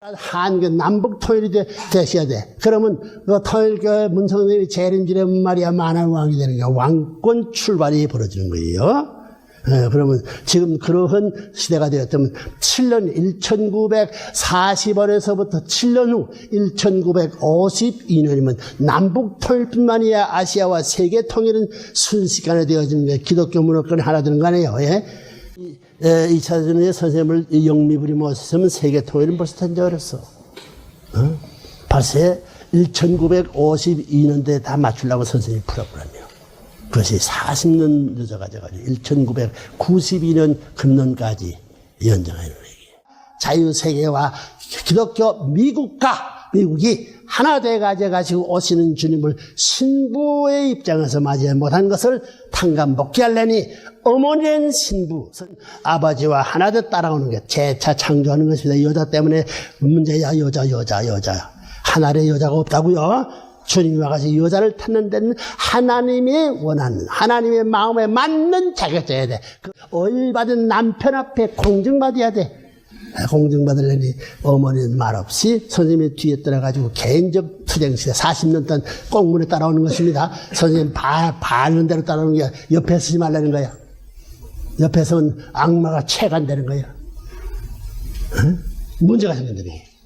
한, 그 남북 통일이 되, 되셔야 돼. 그러면 그 통일, 그 문성님이 재림질에 말이야 만왕왕이 되는 거야. 왕권 출발이 벌어지는 거예요. 예, 그러면 지금 그러한 시대가 되었다면 7년 1940원에서부터 7년 후 1952년이면 남북 통일뿐만이야 아시아와 세계 통일은 순식간에 되어지는 거예요. 기독교 문화권이 하나 되는 거 아니에요. 예? 이, 에, 2차 전에 선생님을 영미부리 모셨으면 세계 통일은 벌써 된지 어렸어. 어? 벌써 1952년도에 다 맞추려고 선생님이 풀었거든요. 그것이 40년 늦어가지고 1992년 금년까지 연장하는 얘기예요. 자유세계와 기독교 미국과 미국이 하나 돼가지고 오시는 주님을 신부의 입장에서 맞이해 못한 것을 탕감복귀하려니 어머니는 신부, 아버지와 하나 돼 따라오는 게 재차 창조하는 것입니다. 여자 때문에 문제야 여자 여자 여자 하나의 여자가 없다고요. 주님이 와가지고 여자를 찾는 데는 하나님이 원하는 하나님의 마음에 맞는 자격자야 돼. 그 어일받은 남편 앞에 공증받아야 돼. 공증받으려니 어머니는 말없이 선생님의 뒤에 따라가지고 개인적 투쟁시대 40년 동안 꽁문에 따라오는 것입니다. 선생님 바, 바는 대로 따라오는 게 옆에 서지 말라는 거야. 옆에 서는 악마가 체간되는 거야. 응? 문제가 생긴다는 게.